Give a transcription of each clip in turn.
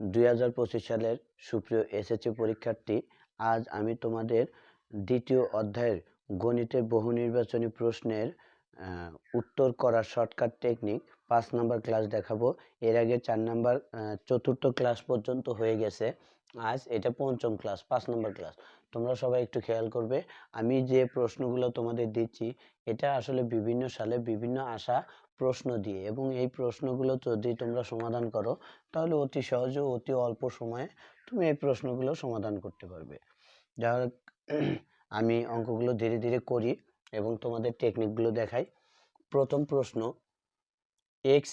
দুই হাজার পঁচিশ সালের সুপ্রিয় এসএসসি পরীক্ষার্থী, আজ আমি তোমাদের দ্বিতীয় অধ্যায়ের গণিতের বহু নির্বাচনী প্রশ্নের উত্তর করার শর্টকাট টেকনিক পাঁচ নাম্বার ক্লাস দেখাবো। এর আগে চার নাম্বার চতুর্থ ক্লাস পর্যন্ত হয়ে গেছে। আজ এটা পঞ্চম ক্লাস পাঁচ নম্বর ক্লাস তোমরা সবাই একটু খেয়াল করবে। আমি যে প্রশ্নগুলো তোমাদের দিচ্ছি, এটা আসলে বিভিন্ন সালে বিভিন্ন আশা প্রশ্ন দিয়ে এবং এই প্রশ্নগুলো যদি তোমরা সমাধান করো, তাহলে অতি সহজে অতি অল্প সময়ে তুমি এই প্রশ্নগুলো সমাধান করতে পারবে। যা আমি অঙ্কগুলো ধীরে ধীরে করি এবং তোমাদের টেকনিকগুলো দেখাই। প্রথম প্রশ্ন এক্স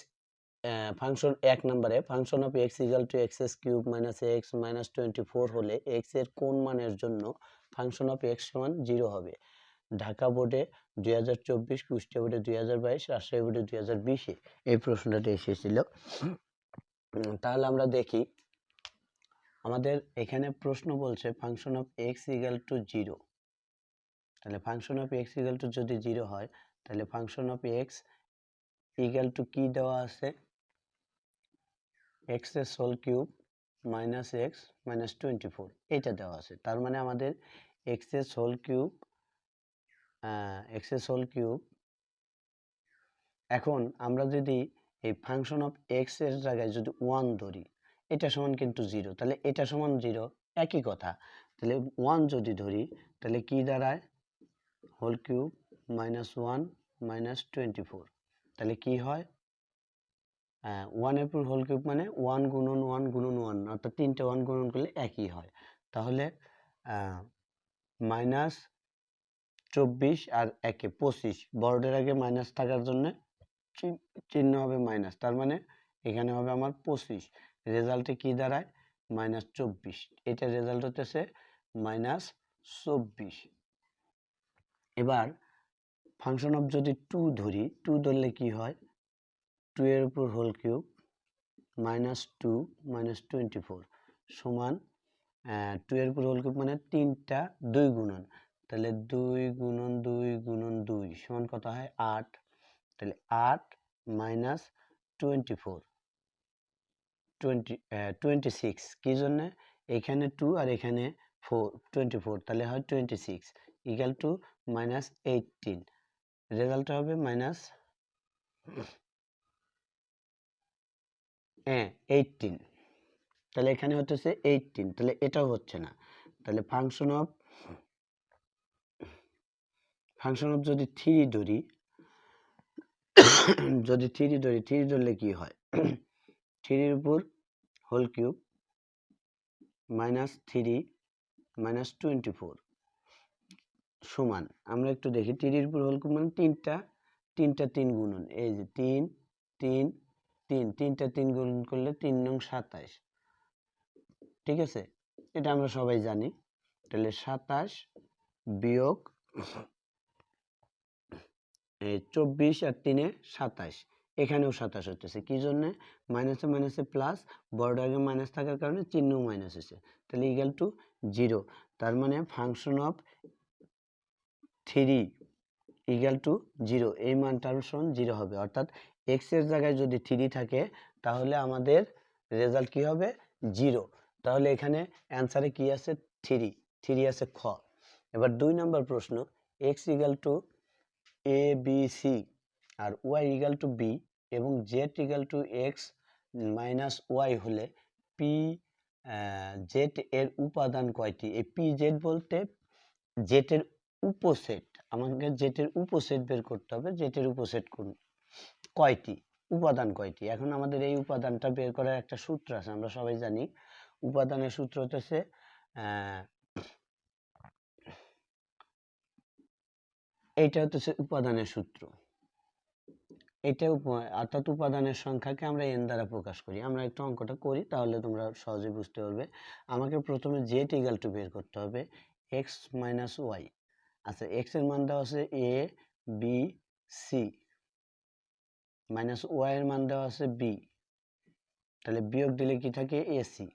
ফাংশন এক নম্বরে function of x equal to x s cube minus x minus twenty four হলে এক্সের কোন মানের জন্য ফাংশন অফ এক্স সমান জিরো হবে? ঢাকা বোর্ডে দুই হাজার চব্বিশ, কুষ্টিয়া বোর্ডে দুই হাজার বাইশ, রাজশাহী বোর্ডে দুই হাজার বিশে এই প্রশ্নটা এসেছিল। তাহলে আমরা দেখি, আমাদের এখানে প্রশ্ন বলছে function of x equal to zero তাহলে function of x equal to যদি জিরো হয়, তাহলে function of x equal to কি দেওয়া আছে? এক্সের whole cube minus x minus twenty four এইটা দেওয়া আছে। তার মানে আমাদের এক্সের হোল কিউব এক্সের হোল কিউব। এখন আমরা যদি এই ফাংশন অফ এক্সের জায়গায় যদি ওয়ান ধরি, এটা সমান কিন্তু জিরো। তাহলে এটা সমান জিরো, একই কথা। তাহলে ওয়ান যদি ধরি, তাহলে কি দাঁড়ায়? Whole cube minus one minus twenty four তাহলে কি হয়? ওয়ানের উপর হোল কিউব মানে ওয়ান গুণন ওয়ান গুণন ওয়ান, অর্থাৎ তিনটে ওয়ান গুণন করলে একই হয়। তাহলে মাইনাস চব্বিশ আর একে পঁচিশ। বড়দের আগে মাইনাস থাকার জন্য চিহ্ন হবে মাইনাস তার মানে এখানে হবে আমার পঁচিশ। রেজাল্টে কি দাঁড়ায়? মাইনাস চব্বিশ। এটা রেজাল্ট হতেছে মাইনাস চব্বিশ। এবার ফাংশন অফ যদি টু ধরি টু ধরলে কি হয়? টু এর উপর whole cube minus two minus twenty four সমান টু এর উপর হোল কিউব মানে তিনটা দুই গুণন। তাহলে দুই গুণন দুই গুণন দুই সমান কত হয়? আট। তাহলে আট minus twenty four twenty twenty six কী জন্যে? এখানে টু আর এখানে ফোর টোয়েন্টি ফোর তাহলে হয় twenty six equal to minus eighteen result হবে মাইনাস হ্যাঁ এইটিন তাহলে এখানে হতেছে এইটিন তাহলে এটাও হচ্ছে না। তাহলে ফাংশন অফ ফাংশন অফ যদি থ্রি ধরি, যদি থ্রি ধরি থ্রি ধরলে কি হয়? থ্রির উপর whole cube minus three minus twenty four সমান। আমরা একটু দেখি থ্রির উপর হোল কিউব মানে তিনটা তিনটা তিন গুণন। এই যে তিন তিন তিন, তিনটা তিন গুণন করলে তিন নং সাতাশ। ঠিক আছে? এটা আমরা সবাই জানি। তাহলে সাতাশ বিয়োগ চব্বিশ আর তিনে সাতাশ। এখানেও সাতাশ হতেছে কি জন্যে? মাইনাসে মাইনাসে প্লাস বড় আগে মাইনাস থাকার কারণে চিহ্ন মাইনাস হয়েছে তাহলে ইকাল টু জিরো তার মানে function of three equal to zero এই মানটার সমান জিরো হবে। অর্থাৎ এক্সের জায়গায় যদি থ্রি থাকে, তাহলে আমাদের রেজাল্ট কি হবে? জিরো তাহলে এখানে অ্যান্সারে কি আছে? থ্রি থ্রি আছে খ। এবার দুই নম্বর প্রশ্ন। X equal to A B C R y equal to B এবং z equal to x minus y হলে পি জেড এর উপাদান কয়টি? এই পি জেড বলতে জেটের উপসেট, আমাকে জেটের উপসেট বের করতে হবে জেটের উপসেট কোন, কয়টি? উপাদান কয়টি? এখন আমাদের এই উপাদানটা বের করার একটা সূত্র আছে, আমরা সবাই জানি। উপাদানের সূত্র হতেছে এইটা হচ্ছে উপাদানের সূত্র। এটা অর্থাৎ উপাদানের সংখ্যাকে আমরা এন দ্বারা প্রকাশ করি। আমরা একটু অঙ্কটা করি, তাহলে তোমরা সহজে বুঝতে পারবে। আমাকে প্রথমে জেড ইগাল টু বের করতে হবে। এক্স মাইনাস ওয়াই আচ্ছা এক্সের মান দেওয়া আছে A B C minus y এর মান দেওয়া আছে বি তাহলে বিয়োগ দিলে কি থাকে? এসি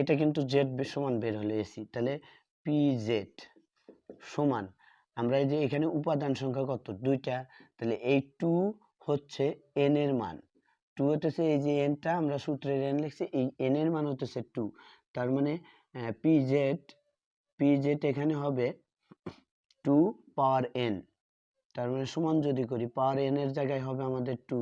এটা কিন্তু জেড সমান বের হলো এসি তাহলে পি জেড সমান আমরা এই যে এখানে উপাদান সংখ্যা কত? দুইটা। তাহলে এই টু হচ্ছে এন এর মান। টু হতেছে এই যে এনটা আমরা সূত্রের এন লিখছি, এই এন এর মান হতেছে টু তার মানে পি জেড পি জেড এখানে হবে টু পাওয়ার এন তার মানে সমান যদি করি পাওয়ার এন এর জায়গায় হবে আমাদের টু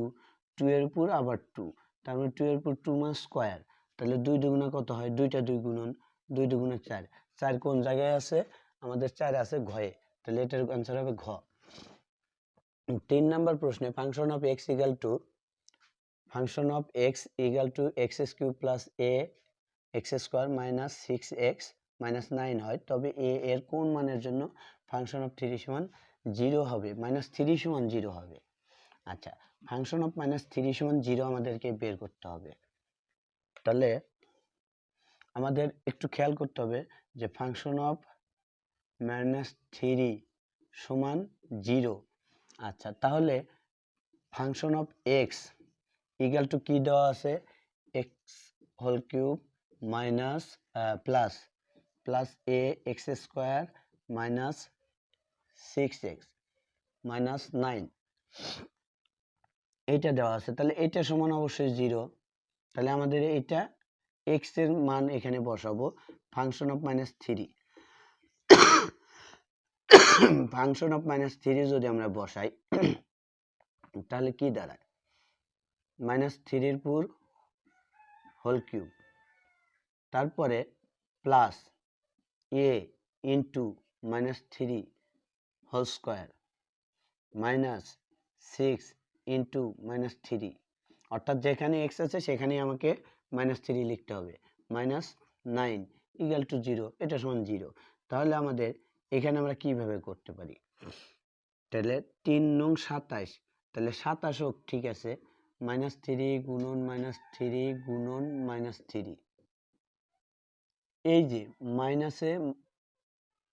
টু এর উপর আবার টু তার মানে টু এর উপর টু মান স্কোয়ার তাহলে দুই দুগুণা কত হয়? দুইটা দুই গুণন, দুই দুগুণে চার। চার কোন জায়গায় আছে? আমাদের চার আছে ঘয়ে। তাহলে এটার অ্যান্সার হবে ঘ। তিন নাম্বার প্রশ্নে function of x equal to function of x equal to x cube plus a x square minus six x minus nine হয়, তবে এ এর কোন মানের জন্য ফাংশন অফ থ্রি সমান জিরো হবে? মাইনাস থ্রি সমান জিরো হবে। আচ্ছা ফাংশন অফ মাইনাস থ্রি সমান জিরো আমাদেরকে বের করতে হবে। তাহলে আমাদের একটু খেয়াল করতে হবে যে ফাংশন অফ মাইনাস থ্রি সমান জিরো। আচ্ছা তাহলে function of x equal to কি দেওয়া আছে? X whole cube minus plus plus a x square minus six x minus nine. এইটা দেওয়া আছে, তাহলে এটা সমান অবশ্যই জিরো। তাহলে আমাদের এইটা এক্সের মান এখানে বসাবো, function of minus three. Function of minus three যদি আমরা বসাই, তাহলে কি দাঁড়ায়? মাইনাস থ্রির পুর হোল কিউব তারপরে plus a into minus three whole square minus six into minus three অর্থাৎ যেখানে এক্স আছে সেখানেই আমাকে মাইনাস থ্রি লিখতে হবে। Minus nine equal to zero এটা সমান জিরো তাহলে আমাদের এখানে আমরা কীভাবে করতে পারি? তাহলে তিন নং সাতাশ, তাহলে সাতাশ হোক, ঠিক আছে মাইনাস থ্রি গুণন মাইনাস থ্রি গুণন মাইনাস থ্রি এই যে মাইনাসে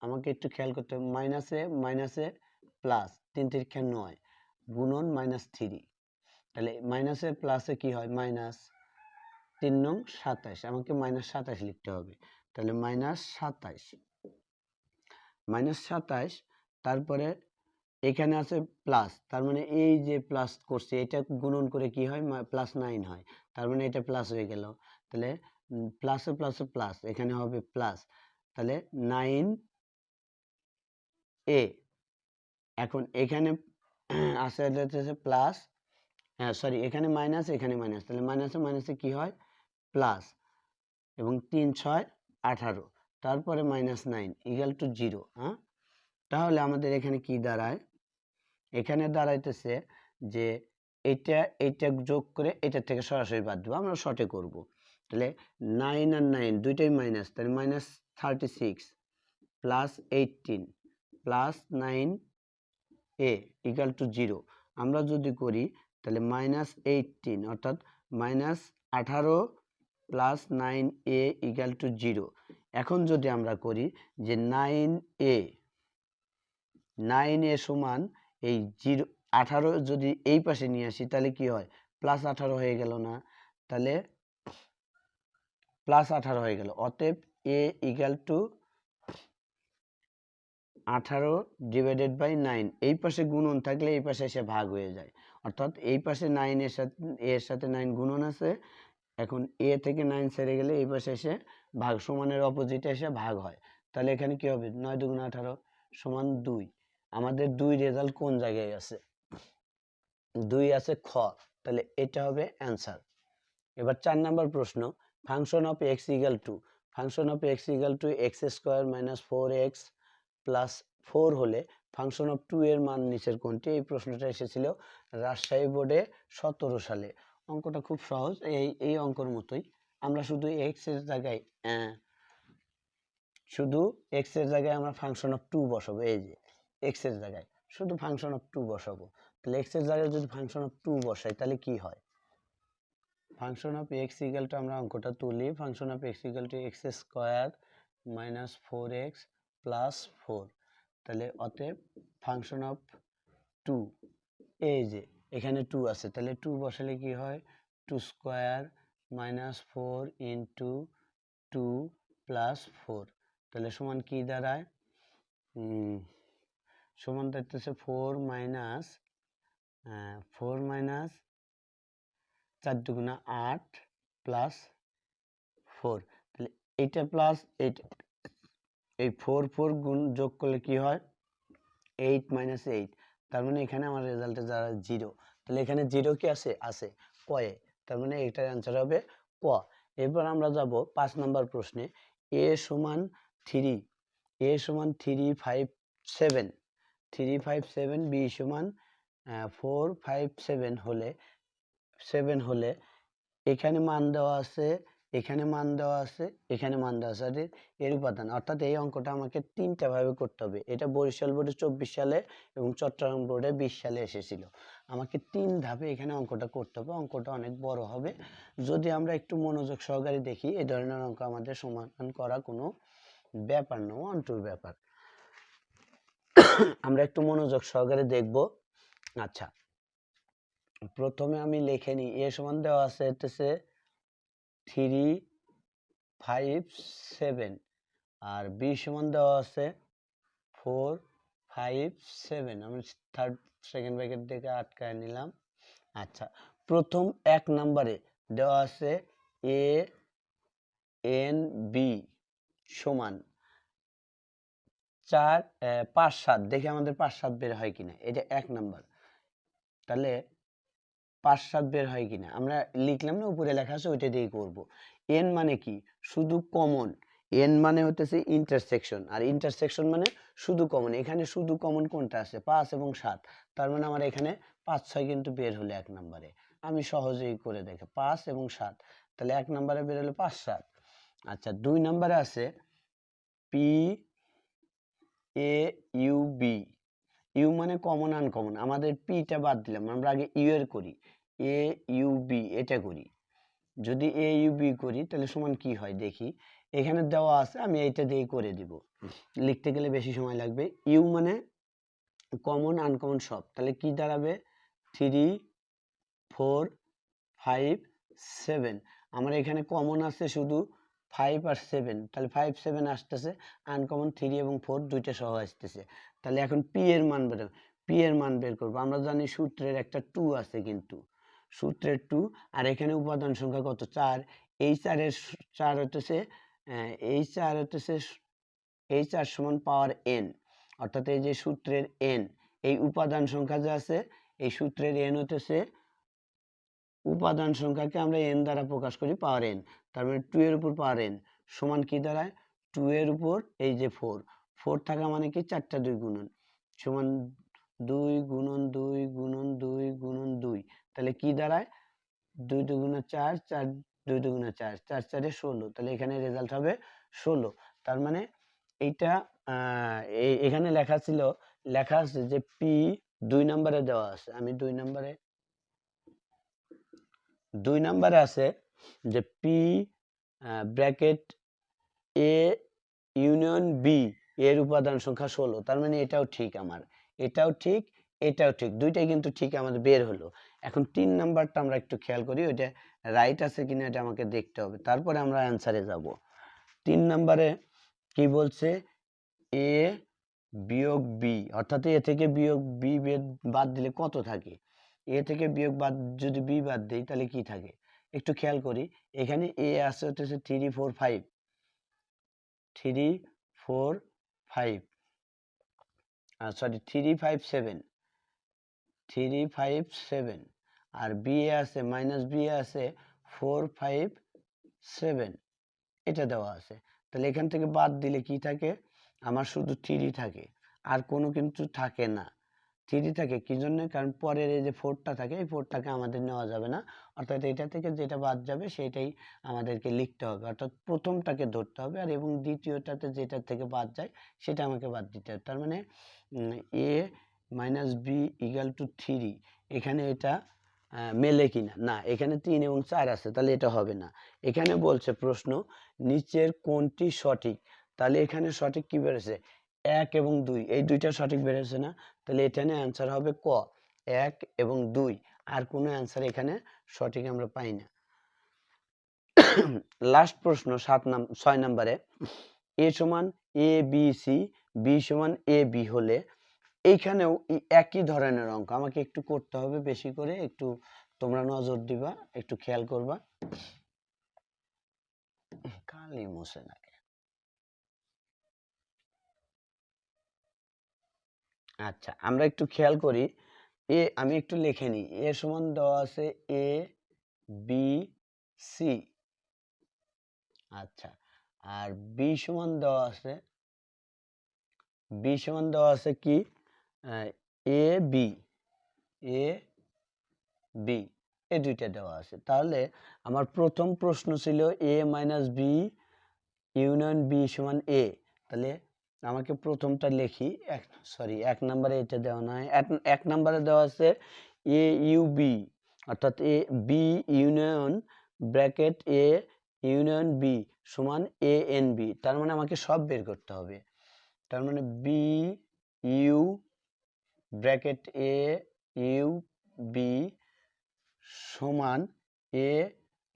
আমাকে একটু খেয়াল করতে হবে মাইনাসে মাইনাসে প্লাস তিন তিরিক্ষা নয়, গুণন মাইনাস থ্রি তাহলে মাইনাসে প্লাসে কি হয়? মাইনাস তিন নং সাতাশ, আমাকে মাইনাস সাতাশ লিখতে হবে। তাহলে মাইনাস সাতাশ মাইনাস সাতাশ, তারপরে এখানে আছে প্লাস তার মানে এই যে প্লাস করছে, এটা গুণন করে কি হয়? প্লাস নাইন হয়। তার মানে এটা প্লাস হয়ে গেল। তাহলে প্লাসে প্লাসে প্লাস এখানে হবে প্লাস তাহলে নাইন এ এখন এখানে আছে হচ্ছে প্লাস হ্যাঁ সরি এখানে মাইনাস এখানে মাইনাস তাহলে মাইনাসে মাইনাসে কি হয়? প্লাস এবং তিন, ছয়, আঠারো। তারপরে minus nine equal to zero হ্যাঁ? তাহলে আমাদের এখানে কি দাঁড়ায়? এখানে দাঁড়াইতেছে যে এটা এটা যোগ করে এটার থেকে সরাসরি বাদ দেবো, আমরা শর্টে করব। তাহলে নাইন আর নাইন দুইটাই মাইনাস তাহলে minus thirty six plus eighteen plus nine a equal to zero আমরা যদি করি, তাহলে মাইনাস এইটিন অর্থাৎ মাইনাস আঠারো plus nine a equal to zero এখন যদি আমরা করি যে নাইন এ নাইন এ সমান এই জিরো, আঠারো যদি এই পাশে নিয়ে আসি, তাহলে কি হয়? প্লাস আঠারো হয়ে গেল না, তাহলে প্লাস আঠারো হয়ে গেল। অতএব এ ইকাল টু আঠারো ডিভাইডেড বাই নাইন এই পাশে গুণন থাকলে এই পাশে এসে ভাগ হয়ে যায়। অর্থাৎ এই পাশে নাইনের সাথে, এর সাথে নাইন গুণন আছে এখন এ থেকে নাইন সেরে গেলে এই পাশে এসে ভাগ সমানের অপোজিটে এসে ভাগ হয়। তাহলে এখানে কি হবে? নয় দুগুণ আঠারো সমান দুই। আমাদের দুই রেজাল্ট কোন জায়গায় আছে? দুই আছে খ। তাহলে এটা হবে অ্যান্সার এবার চার নাম্বার প্রশ্ন। Function of x equal to function of x equal to x square minus four x plus four হলে ফাংশন অফ টু এর মান নিচের কোনটি? এই প্রশ্নটা এসেছিল রাজশাহী বোর্ডে সতেরো সালে। অঙ্কটা খুব সহজ। এই এই অঙ্কর মতোই। আমরা শুধু এক্সের জায়গায় শুধু এক্সের জায়গায় আমরা ফাংশন অফ টু বসাবো। এই যে এক্সের জায়গায় শুধু ফাংশন অফ টু বসাবো। তাহলে এক্সের জায়গায় যদি ফাংশন অফ টু বসাই, তাহলে কি হয়? Function of x equal to আমরা অঙ্কটা তুলি। Function of x equal to x square minus four x plus four তাহলে অতএব ফাংশন অফ টু এই যে এখানে টু আছে। তাহলে টু বসালে কি হয়? Two square minus four into two plus four তাহলে সমান কি দাঁড়ায়? সমান দাঁড়াতেছে ফোর মাইনাস ফোর মাইনাস চার দুগুণা আট প্লাস ফোর তাহলে এইটা প্লাস এইটা, এই ফোর ফোর গুণ যোগ করলে কি হয়? এইট মাইনাস এইট তার মানে এখানে আমার রেজাল্টে যারা জিরো তাহলে এখানে জিরো কি আছে? আছে। কয়ে। তার মানে এটার অ্যান্সার হবে ক। এরপর আমরা যাব পাঁচ নম্বর প্রশ্নে। এ সমান থ্রি এ সমান three five seven three five seven B সমান ফোর ফাইভ সেভেন হলে সেভেন হলে এখানে মান দেওয়া আছে এখানে মান দেওয়া আছে, এখানে মান দেওয়া আছে। আর এর- উপাদান, অর্থাৎ এই অঙ্কটা আমাকে তিনটা ভাবে করতে হবে। এটা বরিশাল বোর্ডে চব্বিশ সালে এবং চট্টগ্রাম বোর্ডে বিশ সালে এসেছিল। আমাকে তিন ধাপে এখানে অঙ্কটা করতে হবে। অঙ্কটা অনেক বড় হবে। যদি আমরা একটু মনোযোগ সহকারে দেখি, এ ধরনের অঙ্ক আমাদের সমাধান করা কোনো ব্যাপার না অন্টুর ব্যাপার। আমরা একটু মনোযোগ সহকারে দেখব। আচ্ছা। প্রথমে আমি লিখে নিই। এ সমান দেওয়া আছে হচ্ছে থ্রি ফাইভ সেভেন আর বি সমান দেওয়া আছে ফোর ফাইভ সেভেন আমি থার্ড সেকেন্ড ব্র্যাকেট থেকে আটকায় নিলাম। আচ্ছা প্রথম এক নম্বরে দেওয়া আছে এ এন বি সমান চার পাঁচ, সাত। দেখে আমাদের পাঁচ, সাত বের হয় কিনা। এটা এক নাম্বার। তাহলে পাঁচ সাত বের হয় কিনা, আমরা লিখলাম না, উপরে লেখা আছে, ওইটা দিয়েই করব। এন মানে কি? শুধু কমন এন মানে হতেছে ইন্টারসেকশন আর ইন্টারসেকশন মানে শুধু কমন এখানে শুধু কমন কোনটা আছে? পাঁচ এবং সাত। তার মানে আমার এখানে পাঁচ ছয় কিন্তু বের হলো এক নম্বরে। আমি সহজেই করে দেখে, পাঁচ এবং সাত। তাহলে এক নম্বরে বের হলো পাঁচ সাত আচ্ছা দুই নম্বরে আছে P A U B U মানে কমন আনকমন আমাদের পিটা বাদ দিলাম, আমরা আগে ইউ এর করি। এ ইউ বি এটা করি। যদি এ ইউ বি করি তাহলে সমান কি হয় দেখি? এখানে দেওয়া আছে আমি এইটা দিয়ে করে দিব। লিখতে গেলে বেশি সময় লাগবে। ইউ মানে কমন আনকমন সব। তাহলে কি দাঁড়াবে? থ্রি ফোর ফাইভ সেভেন আমার এখানে কমন আছে শুধু ফাইভ আর সেভেন তাহলে ফাইভ সেভেন আসতেছে আনকমন থ্রি এবং ফোর দুইটা সহ আসতেছে। তাহলে এখন পি এর মান বের পি এর মান বের করব। আমরা জানি সূত্রের একটা টু আছে কিন্তু। সূত্রের টু আর এখানে উপাদান সংখ্যা কত? চার। এই চারের চার আহ, এই চার হতেছে স- এই চার সমান পাওয়ার এন অর্থাৎ এই যে সূত্রের এন এই উপাদান সংখ্যা যে আছে এই সূত্রের এন হতেছে উপাদান সংখ্যাকে আমরা এন দ্বারা প্রকাশ করি পাওয়ার এন তার মানে টু এর উপর পাওয়ার এন সমান কি দাঁড়ায়? টু এর উপর এই যে ফোর ফোর থাকা মানে কি? চারটা দুই গুণন সমান দুই গুণন দুই গুণন দুই গুণন দুই তাহলে কি দাঁড়ায়? দুই দুগুণে চার চার, দুই দুগুণে চার চার, চারে ষোলো। তাহলে এখানে রেজাল্ট হবে ষোলো। তার মানে এইটা এখানে লেখা ছিল, লেখা আছে যে পি দুই নম্বরে দেওয়া আছে। আমি দুই নম্বরে দুই নম্বরে আছে যে P bracket A union B এর উপাদান সংখ্যা ষোলো। তার মানে এটাও ঠিক আমার। এটাও ঠিক এটাও ঠিক, দুইটাই কিন্তু ঠিক আমাদের বের হলো। এখন তিন নাম্বারটা আমরা একটু খেয়াল করি, ওইটা রাইট আছে কিনা এটা আমাকে দেখতে হবে। তারপরে আমরা অ্যান্সারে যাব। তিন নাম্বারে কি বলছে? এ বিয়োগ বি, অর্থাৎ এ থেকে বিয়োগ বি বাদ দিলে কত থাকে? এ থেকে বিয়োগ বাদ, যদি বি বাদ দিই তাহলে কি থাকে? একটু খেয়াল করি, এখানে এ আছে হচ্ছে three four five three four five sorry three five seven three five seven আর বি এ আছে মাইনাস বি এ আছে ফোর ফাইভ সেভেন এটা দেওয়া আছে। তাহলে এখান থেকে বাদ দিলে কি থাকে? আমার শুধু থ্রি থাকে, আর কোনো কিন্তু থাকে না। থ্রি থাকে কি জন্য? কারণ পরের এই যে ফোরটা থাকে, এই ফোরটাকে আমাদের নেওয়া যাবে না। অর্থাৎ এটা থেকে যেটা বাদ যাবে সেটাই আমাদেরকে লিখতে হবে। অর্থাৎ প্রথমটাকে ধরতে হবে, আর এবং দ্বিতীয়টাতে যেটা থেকে বাদ যায়, সেটা আমাকে বাদ দিতে হবে। তার মানে A minus B equal to three, এখানে এটা মেলে কিনা? না, এখানে তিন এবং চার আছে, তাহলে এটা হবে না। এখানে বলছে প্রশ্ন, নিচের কোনটি সঠিক? তাহলে এখানে সঠিক কি বেরোছে এক এবং দুই, এই দুইটা সঠিক বেরোছে না? তাহলে এখানে অ্যান্সার হবে ক? এক এবং দুই, আর কোনো অ্যান্সার এখানে সঠিক আমরা পাই না। লাস্ট প্রশ্ন, সাত নাম, ছয় নম্বরে, এ সমান এ বি সি, বি সমান এ বি হলে এইখানেও একই ধরনের অঙ্ক। আমাকে একটু করতে হবে বেশি করে, একটু তোমরা নজর দিবা, একটু খেয়াল করবা। কালি নাকি আচ্ছা আমরা একটু খেয়াল করি। এ, আমি একটু লিখে নিই। এ সমান দেওয়া আছে এ, বি, সি। আচ্ছা আর বি সমান দেওয়া আছে, বি সমান দেওয়া আছে কি? এ বি এ বি এই দুইটা দেওয়া আছে। তাহলে আমার প্রথম প্রশ্ন ছিল A minus B union B সমান এ তাহলে আমাকে প্রথমটা লিখি। এক সরি এক নম্বরে এটা দেওয়া নয় এক এক নম্বরে দেওয়া আছে এ ইউ বি অর্থাৎ A B union bracket A union B সমান এ এন বি তার মানে আমাকে সব বের করতে হবে। তার মানে B U bracket A U B সমান এ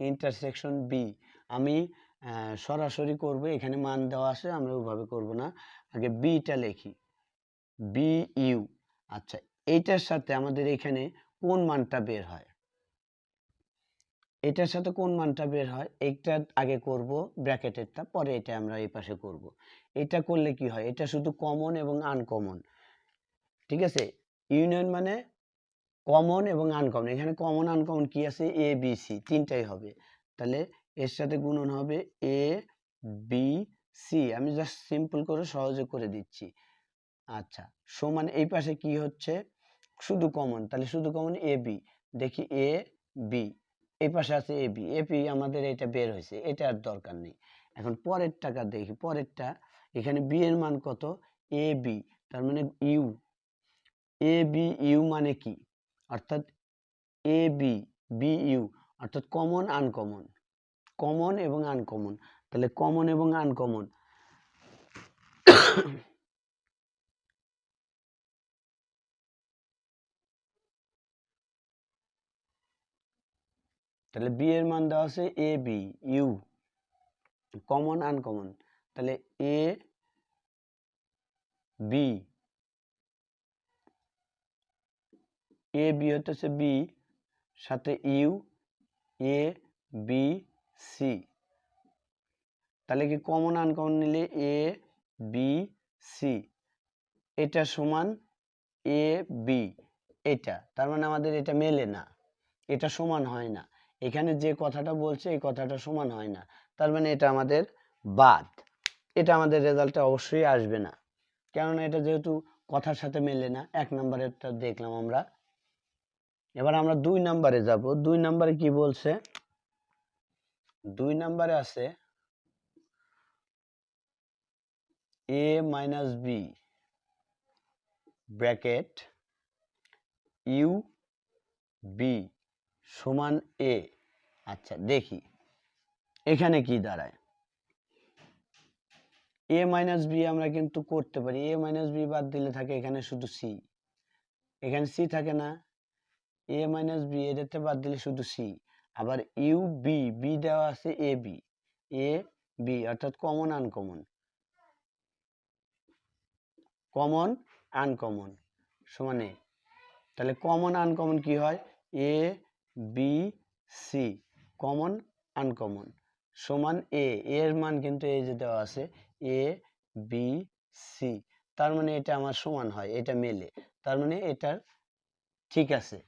ইন্টারসেকশন বি আমি সরাসরি করব, এখানে মান দেওয়া আছে, আমরা ওইভাবে করব না। আগে বিটা লিখি। বি ইউ আচ্ছা এইটার সাথে আমাদের এখানে কোন মানটা বের হয়? এটার সাথে কোন মানটা বের হয়? এইটা আগে করব, ব্র্যাকেটেরটা, পরে এটা আমরা এই পাশে করব। এটা করলে কি হয়? এটা শুধু কমন এবং আনকমন ঠিক আছে? ইউনিয়ন মানে কমন এবং আনকমন এখানে কমন আনকমন কি আছে? এ বি সি তিনটাই হবে। তাহলে এর সাথে গুণন হবে এ বি সি আমি জাস্ট সিম্পল করে সহজে করে দিচ্ছি। আচ্ছা সমান এই পাশে কি হচ্ছে? শুধু কমন তাহলে শুধু কমন এ বি দেখি এ বি এই পাশে আছে এ বি এ বি আমাদের এটা বের হয়েছে। এটা আর দরকার নেই। এখন পরের টাকা দেখি। পরেরটা, এখানে বি এর মান কত? এ বি তার মানে ইউ এ বি ইউ মানে কি? অর্থাৎ এ বি বি ইউ অর্থাৎ কমন আনকমন কমন এবং আনকমন তাহলে কমন এবং আনকমন তাহলে বি এর মান দেওয়া আছে A B U common uncommon তাহলে এ বি এ বি হতেছে বি সাথে ইউ এ বি সি তাহলে কি কমন আনকমন নিলে এ বি সি এটা সমান এ বি এটা। তার মানে আমাদের এটা মেলে না। এটা সমান হয় না। এখানে যে কথাটা বলছে, এই কথাটা সমান হয় না। তার মানে এটা আমাদের বাদ। এটা আমাদের রেজাল্টে অবশ্যই আসবে না। কেননা এটা যেহেতু কথার সাথে মেলে না, এক নম্বরেরটা দেখলাম আমরা। এবার আমরা দুই নম্বরে যাব। দুই নম্বরে কি বলছে? দুই নম্বরে আছে A minus B bracket U B সমান এ আচ্ছা দেখি। এখানে কি দাঁড়ায়? এ মাইনাস বি আমরা কিন্তু করতে পারি। এ মাইনাস বি বাদ দিলে থাকে এখানে শুধু সি এখানে সি থাকে না। এ মাইনাস বি এটাতে বাদ দিলে শুধু সি আবার ইউ বি বি দেওয়া আছে এ বি এ বি অর্থাৎ কমন আনকমন কমন আনকমন সমানে তাহলে কমন আনকমন কি হয়? A B C common uncommon সমান এ এর মান কিন্তু এই যে দেওয়া আছে এ বি সি তার মানে এটা আমার সমান হয়, এটা মেলে। তার মানে এটার ঠিক আছে।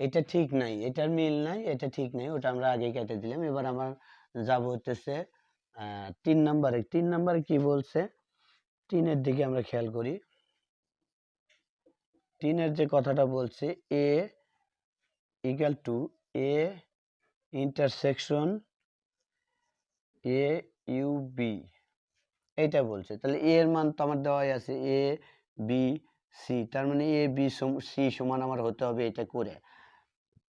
এটা ঠিক নাই, এটার মিল নাই, এটা ঠিক নাই, ওটা আমরা আগে কেটে দিলাম। এবার আমার যাব হতেছে তিন নম্বরে। তিন নম্বরে কি বলছে? তিনের দিকে আমরা খেয়াল করি। তিনের যে কথাটা বলছে A equal to A intersection A U B এইটা বলছে। তাহলে এ এর মান তো আমার দেওয়াই আছে। এ বি সি তার মানে এ বি সি সমান আমার হতে হবে এটা করে।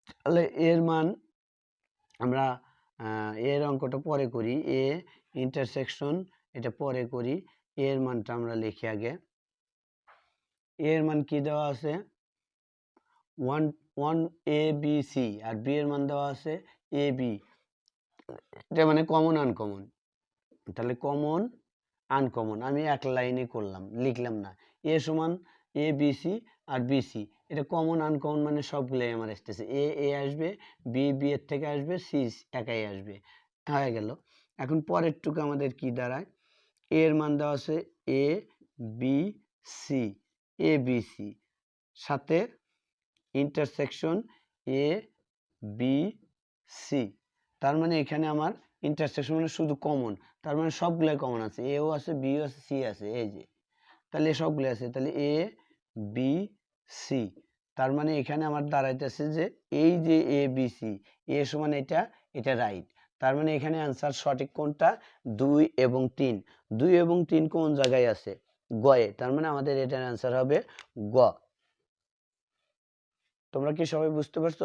তাহলে এর মান আমরা এর অঙ্কটা পরে করি। এ ইন্টারসেকশন এটা পরে করি। এর মানটা আমরা লিখি আগে। এর মান কি দেওয়া আছে? One one A B C R B এর মান দেওয়া আছে এ বি এটা মানে কমন আনকমন তাহলে কমন আনকমন আমি এক লাইনে করলাম, লিখলাম না। এ সমান এ বি সি আর বি সি এটা কমন আনকমন মানে সবগুলোই আমার আসতেছে। এ এ আসবে বি বি এর থেকে আসবে সি একাই আসবে। হয়ে গেল। এখন পরের টুকু আমাদের কি দাঁড়ায়? এর মান দেওয়া আছে A B C A B C সাথে ইন্টারসেকশন এ বি সি তার মানে এখানে আমার ইন্টারসেকশন মানে শুধু কমন তার মানে সবগুলোই কমন আছে। এও আছে বিও আছে সি আছে। এই যে। তাহলে সবগুলো আছে। তাহলে এ বি সি তার মানে এখানে আমার দাঁড়াইতেছে যে এই যে এ বি সি এ সমান এটা এটা রাইট তার মানে এখানে অ্যান্সার সঠিক কোনটা? দুই এবং তিন। দুই এবং তিন কোন জায়গায় আছে? গয়ে। তার মানে আমাদের এটার অ্যান্সার হবে গ। তোমরা কি সবাই বুঝতে পারছ?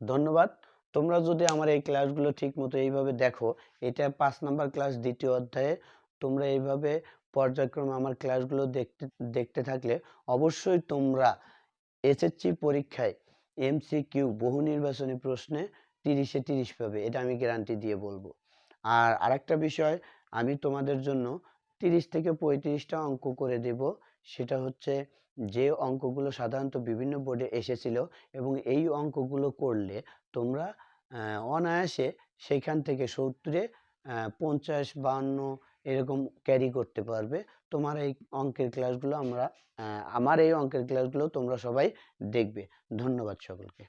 ধন্যবাদ। তোমরা যদি আমার এই ক্লাসগুলো ঠিক মতো এইভাবে দেখো, এটা পাঁচ নাম্বার ক্লাস দ্বিতীয় অধ্যায়ে, তোমরা এইভাবে পর্যায়ক্রমে আমার ক্লাসগুলো দেখতে দেখতে থাকলে অবশ্যই তোমরা এসএসসি পরীক্ষায় এমসিকিউ বহু নির্বাচনী প্রশ্নে তিরিশে তিরিশ পাবে, এটা আমি গ্যারান্টি দিয়ে বলব। আর আরেকটা বিষয়, আমি তোমাদের জন্য তিরিশ থেকে পঁয়ত্রিশটা অঙ্ক করে দেব, সেটা হচ্ছে যে অঙ্কগুলো সাধারণত বিভিন্ন বোর্ডে এসেছিল এবং এই অঙ্কগুলো করলে তোমরা অনায়াসে সেখান থেকে সত্তরে পঞ্চাশ, বাহান্ন এরকম ক্যারি করতে পারবে। তোমার এই অঙ্কের ক্লাসগুলো আমরা আমার এই অঙ্কের ক্লাসগুলো তোমরা সবাই দেখবে। ধন্যবাদ সকলকে।